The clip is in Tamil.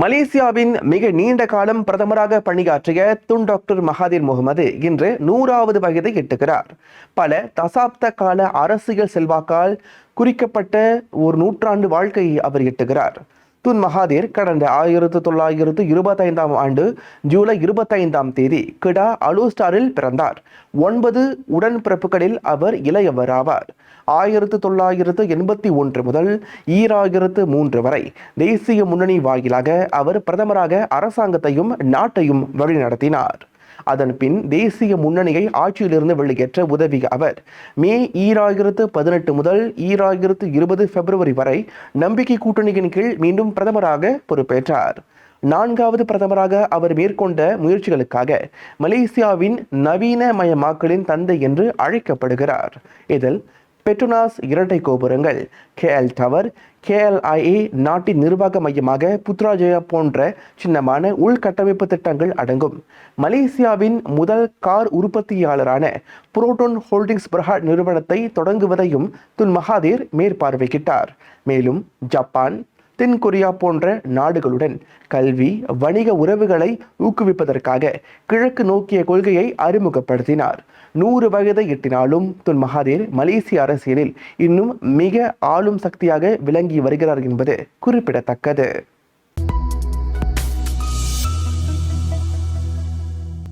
மலேசியாவின் மிக நீண்ட காலம் பிரதமராக பணியாற்றிய துன் டாக்டர் மகாதீர் முகமது இன்று நூறாவது வயதை எட்டுகிறார். பல தசாப்த கால அரசியல் செல்வாக்கால் குறிக்கப்பட்ட ஒரு நூற்றாண்டு வாழ்க்கையை அவர் எட்டுகிறார். துன் மகாதீர் கடந்த ஆயிரத்து தொள்ளாயிரத்து இருபத்தைந்தாம் ஆண்டு ஜூலை இருபத்தைந்தாம் தேதி கிடா அலூஸ்டாரில் பிறந்தார். ஒன்பது உடன்பிறப்புகளில் அவர் இளையவர் ஆவார் ஆயிரத்து தொள்ளாயிரத்து எண்பத்தி ஒன்று முதல் ஈராயிரத்து மூன்று வரை தேசிய முன்னணி வாயிலாக அவர் பிரதமராக அரசாங்கத்தையும் நாட்டையும் வழிநடத்தினார். அதன் பின் தேசிய முன்னணியை ஆட்சியிலிருந்து வெளியேற்ற உதவிய அவர். மே ஈராயிரத்து பதினெட்டு முதல் ஈராயிரத்து இருபது பிப்ரவரி வரை நம்பிக்கை கூட்டணியின் கீழ் மீண்டும் பிரதமராக பொறுப்பேற்றார். நான்காவது பிரதமராக அவர் மேற்கொண்ட முயற்சிகளுக்காக மலேசியாவின் நவீனமயமாக்கலின் தந்தை என்று அழைக்கப்படுகிறார். இதில் பெட்ரோனாஸ் இரட்டை கோபுரங்கள். கேஎல் டவர் கேஎல்ஐஏ நாட்டின் நிர்வாக மையமாக புத்ராஜயா போன்ற சின்னமான உள்கட்டமைப்பு திட்டங்கள் அடங்கும். மலேசியாவின் முதல் கார் உற்பத்தியாளரான புரோட்டோன் ஹோல்டிங்ஸ் பிரஹாட் நிறுவனத்தை தொடங்குவதையும் துன் மகாதீர் மேற்பார்வையிட்டார். மேலும் ஜப்பான் தென் கொரியா போன்ற நாடுகளுடன் கல்வி வணிக உறவுகளை ஊக்குவிப்பதற்காக கிழக்கு நோக்கிய கொள்கையை அறிமுகப்படுத்தினார். நூறு வயதை எட்டினாலும் துன் மகாதீர் மலேசிய அரசியலில் இன்னும் மிக ஆளும் சக்தியாக விளங்கி வருகிறார் என்பது குறிப்பிடத்தக்கது.